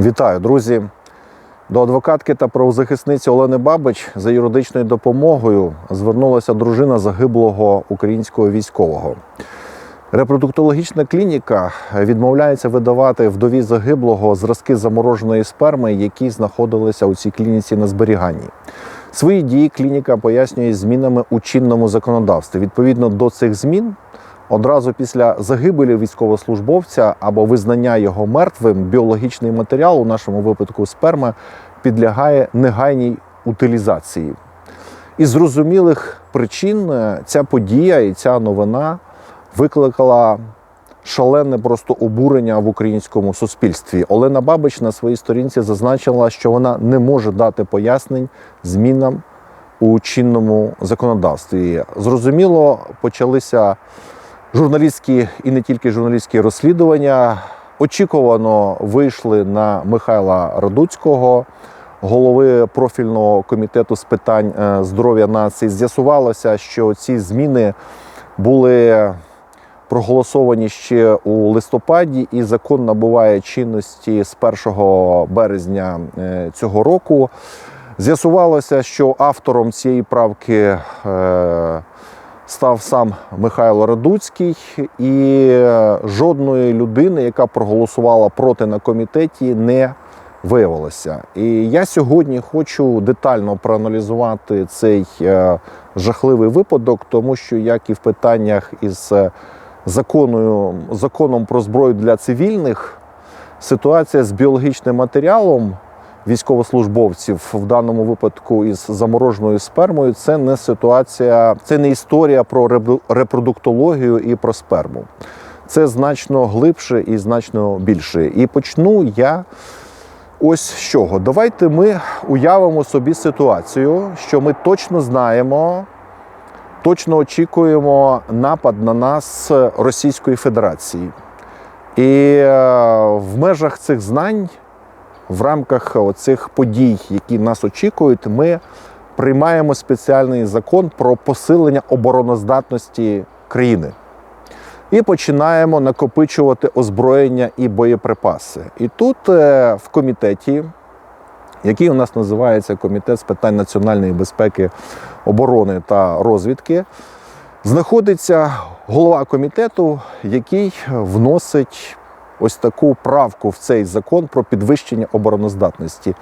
Вітаю, друзі! До адвокатки та правозахисниці Олени Бабич за юридичною допомогою звернулася дружина загиблого українського військового. Репродуктологічна клініка відмовляється видавати вдові загиблого зразки замороженої сперми, які знаходилися у цій клініці на зберіганні. Свої дії клініка пояснює змінами у чинному законодавстві. Відповідно до цих змін, одразу після загибелі військовослужбовця або визнання його мертвим, біологічний матеріал, у нашому випадку сперма, підлягає негайній утилізації. Із зрозумілих причин е, ця подія і ця новина викликала шалене просто обурення в українському суспільстві. Олена Бабич на своїй сторінці зазначила, що вона не може дати пояснень змінам у чинному законодавстві. Зрозуміло, почалися журналістські і не тільки журналістські розслідування. Очікувано вийшли на Михайла Радуцького, голови профільного комітету з питань е, здоров'я нації. З'ясувалося, що ці зміни були проголосовані ще у листопаді, і закон набуває чинності з 1 березня е, цього року. З'ясувалося, що автором цієї правки е, став сам Михайло Радуцький, і жодної людини, яка проголосувала проти на комітеті, не виявилося. І я сьогодні хочу детально проаналізувати цей е, жахливий випадок, тому що як і в питаннях із е, законою, законом про зброю для цивільних, ситуація з біологічним матеріалом військовослужбовців в даному випадку із замороженою спермою, це не ситуація, це не історія про репродуктологію і про сперму. Це значно глибше і значно більше. І почну я ось з чого. Давайте ми уявимо собі ситуацію, що ми точно знаємо, точно очікуємо напад на нас Російської Федерації. І е, в межах цих знань, в рамках оцих подій, які нас очікують, ми приймаємо спеціальний закон про посилення обороноздатності країни. І починаємо накопичувати озброєння і боєприпаси. І тут е, в комітеті, який у нас називається Комітет з питань національної безпеки, оборони та розвідки, знаходиться голова комітету, який вносить ось таку правку в цей закон про підвищення обороноздатності.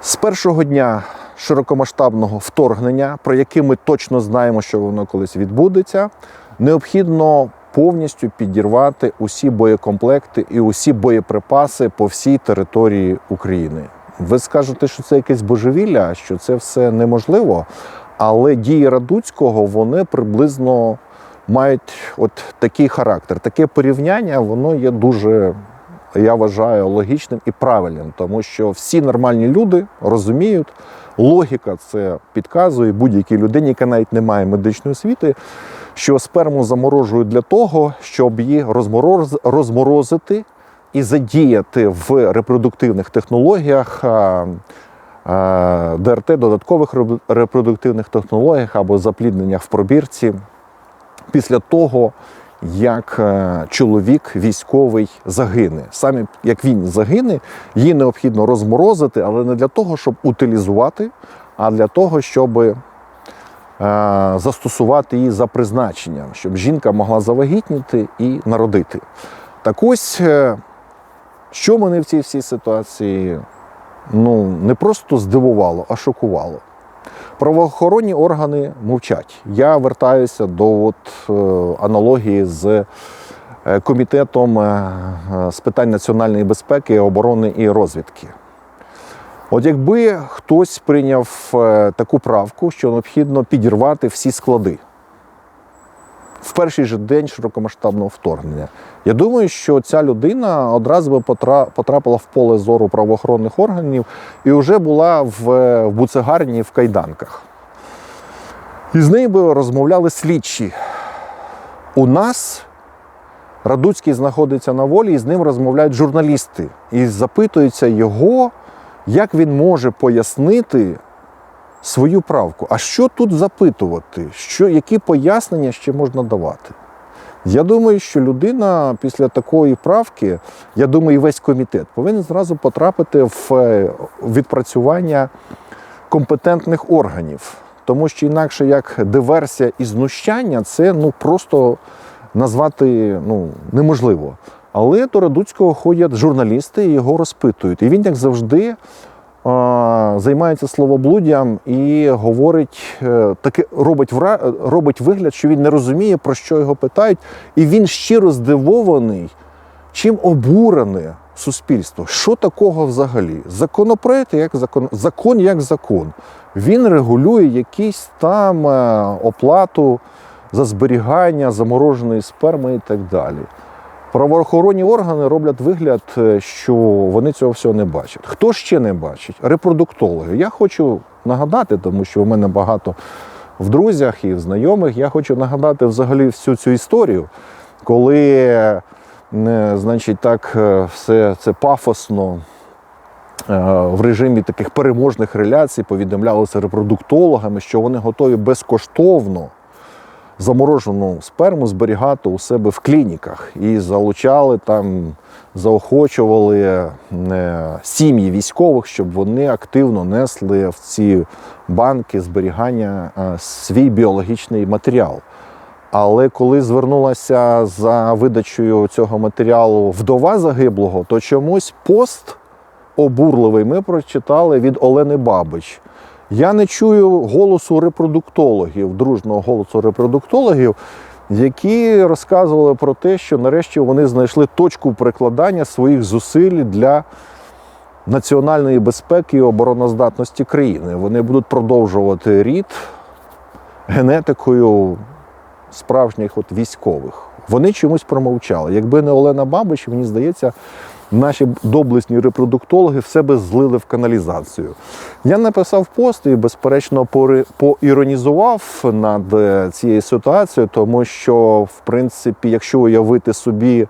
З першого дня широкомасштабного вторгнення, про яке ми точно знаємо, що воно колись відбудеться, необхідно повністю підірвати усі боєкомплекти і усі боєприпаси по всій території України. Ви скажете, що це якесь божевілля, що це все неможливо, але дії Радуцького вони приблизно мають от такий характер. Таке порівняння воно є дуже, я вважаю, логічним і правильним, тому що всі нормальні люди розуміють, логіка це підказує будь-якій людині, яка навіть не має медичної освіти, що сперму заморожують для того, щоб її розмороз- розморозити і задіяти в репродуктивних технологіях. ДРТ, додаткових реп- репродуктивних технологіях або заплідненнях в пробірці після того, як е, чоловік військовий загине. Саме як він загине, її необхідно розморозити, але не для того, щоб утилізувати, а для того, щоб е, застосувати її за призначенням, щоб жінка могла завагітніти і народити. Так ось, е, що мене в цій всій ситуації ну, не просто здивувало, а шокувало. Правоохоронні органи мовчать. Я вертаюся до от, е, аналогії з е, комітетом е, з питань національної безпеки, оборони і розвідки. От якби хтось прийняв таку правку, що необхідно підірвати всі склади в перший же день широкомасштабного вторгнення, я думаю, що ця людина одразу би потрапила в поле зору правоохоронних органів і вже була в, буцегарні в кайданках. І з нею би розмовляли слідчі. У нас Радуцький знаходиться на волі, і з ним розмовляють журналісти. І запитуються його, як він може пояснити свою правку. А що тут запитувати? Що, які пояснення ще можна давати? Я думаю, що людина після такої правки, я думаю, і весь комітет повинен зразу потрапити в е, відпрацювання компетентних органів. Тому що інакше як диверсія і знущання, це ну просто назвати ну, неможливо. Але до Радуцького ходять журналісти і його розпитують. І він, як завжди, займається словоблуддям і говорить е, таке, робить робить вигляд, що він не розуміє, про що його питають, і він щиро здивований, чим обурене суспільство. Що такого взагалі? Законопроект як закон, закон як закон. Він регулює якісь там е, оплату за зберігання замороженої сперми і так далі. Правоохоронні органи роблять вигляд, е, що вони цього всього не бачать. Хто ще не бачить? Репродуктологи. Я хочу нагадати, тому що у мене багато в друзях і в знайомих. Я хочу нагадати взагалі всю цю історію, коли, е, значить, так е, все це пафосно. В режимі таких переможних реляцій повідомлялося репродуктологами, що вони готові безкоштовно заморожену сперму зберігати у себе в клініках і залучали там, заохочували е, сім'ї військових, щоб вони активно несли в ці банки зберігання е, свій біологічний матеріал. Але коли звернулася за видачею цього матеріалу вдова загиблого, то чомусь пост обурливий ми прочитали від Олени Бабич. Я не чую голосу репродуктологів, дружного голосу репродуктологів, які розказували про те, що нарешті вони знайшли точку прикладання своїх зусиль для національної безпеки і обороноздатності країни. Вони будуть продовжувати рід генетикою справжніх от військових. Вони чомусь промовчали. Якби не Олена Бабич, мені здається, наші доблесні репродуктологи все би злили в каналізацію. Я написав пост і, безперечно, поіронізував над е, цією ситуацією, тому що, в принципі, якщо уявити собі,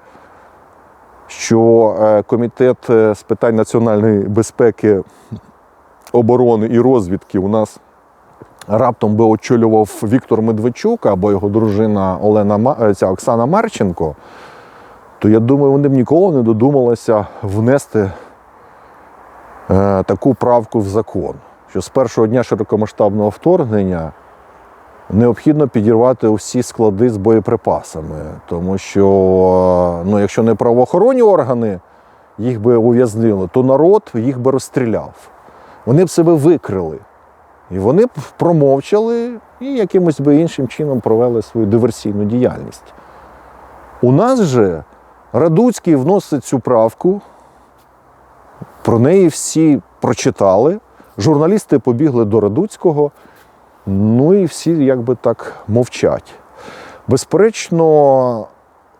що е, комітет е, з питань національної безпеки, оборони і розвідки у нас раптом би очолював Віктор Медведчук або його дружина Олена ця Оксана Марченко, то я думаю, вони б ніколи не додумалися внести е, таку правку в закон, що з першого дня широкомасштабного вторгнення необхідно підірвати усі склади з боєприпасами. Тому що, е, ну, якщо не правоохоронні органи їх би ув'язнили, то народ їх би розстріляв. Вони б себе викрили. І вони б промовчали і якимось би іншим чином провели свою диверсійну діяльність. У нас же Радуцький вносить цю правку, про неї всі прочитали, журналісти побігли до Радуцького, ну і всі якби так мовчать. Безперечно,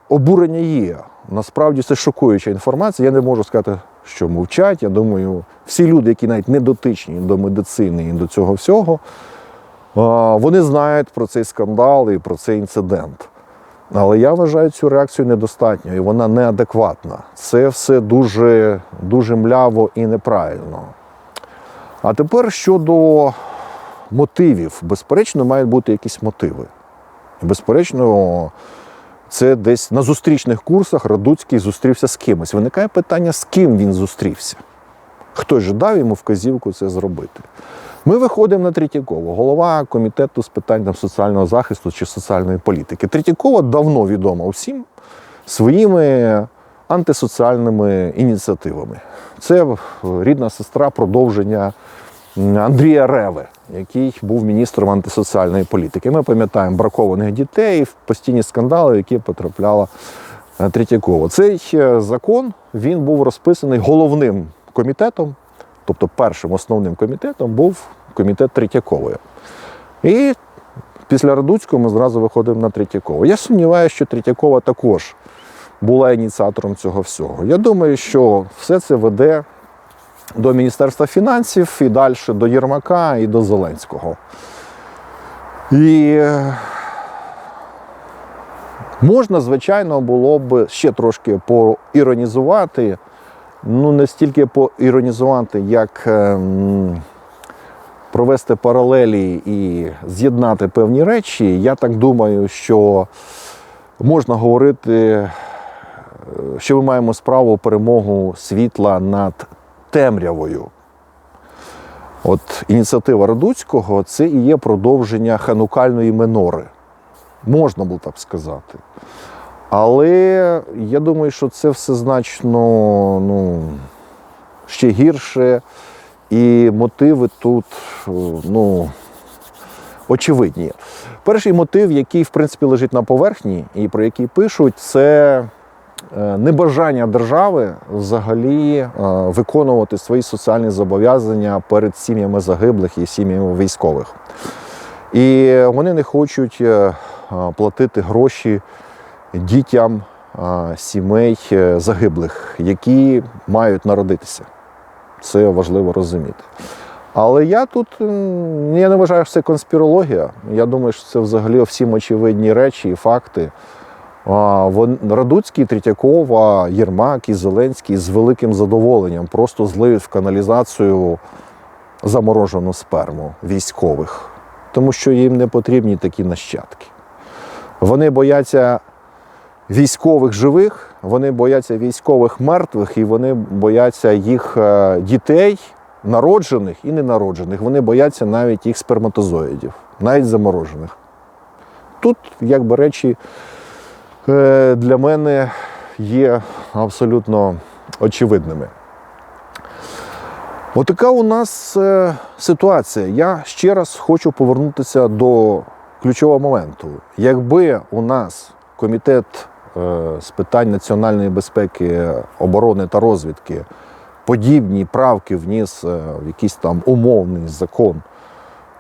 обурення є. Насправді це шокуюча інформація. Я не можу сказати, що мовчать. Я думаю, всі люди, які навіть не дотичні до медицини і до цього всього, вони знають про цей скандал і про цей інцидент. Але я вважаю цю реакцію недостатньою, і вона неадекватна. Це все дуже, дуже мляво і неправильно. А тепер щодо мотивів. Безперечно, мають бути якісь мотиви. Безперечно, це десь на зустрічних курсах Радуцький зустрівся з кимось. Виникає питання, з ким він зустрівся. Хтось же дав йому вказівку це зробити. Ми виходимо на Третьякова, голова комітету з питань там, соціального захисту чи соціальної політики. Третьякова давно відома всім своїми антисоціальними ініціативами. Це рідна сестра продовження Андрія Реви, який був міністром антисоціальної політики. Ми пам'ятаємо бракованих дітей, постійні скандали, які потрапляла е, Третьякова. Цей е, закон він був розписаний головним комітетом, тобто першим основним комітетом був комітет Третьякової. І після Радуцького ми зразу виходимо на Третьякова. Я сумніваюся, що Третьякова також була ініціатором цього всього. Я думаю, що все це веде до Міністерства фінансів і далі до Єрмака і до Зеленського. І можна, звичайно, було б ще трошки поіронізувати, ну не стільки поіронізувати, як ем, провести паралелі і з'єднати певні речі. Я так думаю, що можна говорити, е, що ми маємо справу перемогу світла над темрявою. От ініціатива Радуцького це і є продовження ханукальної минори. Можна було так сказати. Але я думаю, що це все значно ну, ще гірше, і мотиви тут ну, очевидні. Перший мотив, який в принципі лежить на поверхні, і про який пишуть, це е, небажання держави взагалі е, виконувати свої соціальні зобов'язання перед сім'ями загиблих і сім'ями військових. І вони не хочуть е, е, платити гроші дітям сімей е, загиблих, які мають народитися. Це важливо розуміти. Але я тут я не вважаю, що це конспірологія. Я думаю, що це взагалі всім очевидні речі і факти. Радуцький, Третьякова, Єрмак і Зеленський з великим задоволенням просто зливають в каналізацію заморожену сперму військових, тому що їм не потрібні такі нащадки. Вони бояться військових живих, вони бояться військових мертвих, і вони бояться їх е, дітей, народжених і ненароджених. Вони бояться навіть їх сперматозоїдів, навіть заморожених. Тут, якби речі, е, для мене є абсолютно очевидними. Отака у нас е, ситуація. Я ще раз хочу повернутися до ключового моменту. Якби у нас комітет з питань національної безпеки, оборони та розвідки подібні правки вніс е, в якийсь там умовний закон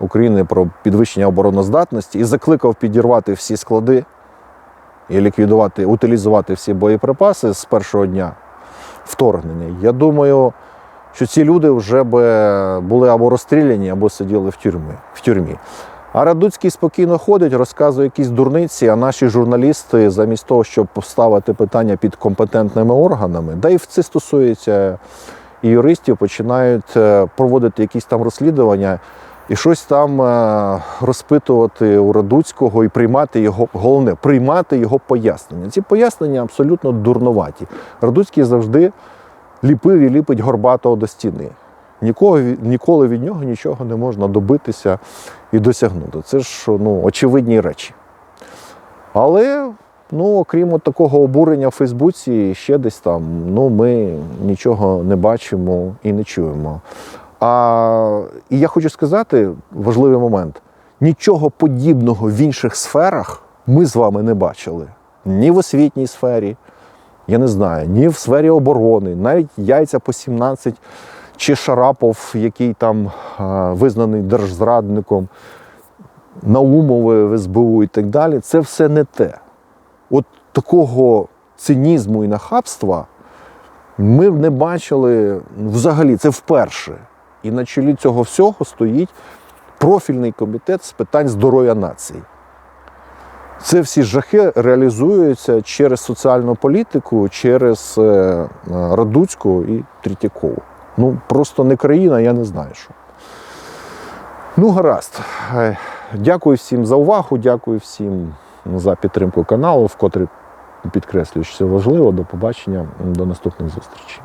України про підвищення обороноздатності і закликав підірвати всі склади і ліквідувати, утилізувати всі боєприпаси з першого дня вторгнення, я думаю, що ці люди вже би були або розстріляні, або сиділи в тюрмі. В тюрмі. А Радуцький спокійно ходить, розказує якісь дурниці, а наші журналісти, замість того, щоб поставити питання під компетентними органами, да і це стосується і юристів, починають е, проводити якісь там розслідування і щось там е, розпитувати у Радуцького і приймати його, головне, приймати його пояснення. Ці пояснення абсолютно дурноваті. Радуцький завжди ліпив і ліпить горбатого до стіни. Ніколи від нього нічого не можна добитися і досягнути. Це ж ну, очевидні речі. Але, ну, окрім от такого обурення в Фейсбуці, ще десь там, ну, ми нічого не бачимо і не чуємо. А, і я хочу сказати важливий момент: нічого подібного в інших сферах ми з вами не бачили. Ні в освітній сфері, я не знаю, ні в сфері оборони, навіть яйця по 17, чи Шарапов, який там визнаний держзрадником, Наумови в СБУ і так далі, це все не те. От такого цинізму і нахабства ми не бачили взагалі, це вперше. І на чолі цього всього стоїть профільний комітет з питань здоров'я нації. Це всі жахи реалізуються через соціальну політику, через е, е, Радуцького і Третьякову. Ну, просто не країна, я не знаю що. Ну, гаразд. Е, Дякую всім за увагу, дякую всім за підтримку каналу, вкотре підкреслюю, що це важливо. До побачення, до наступних зустрічей.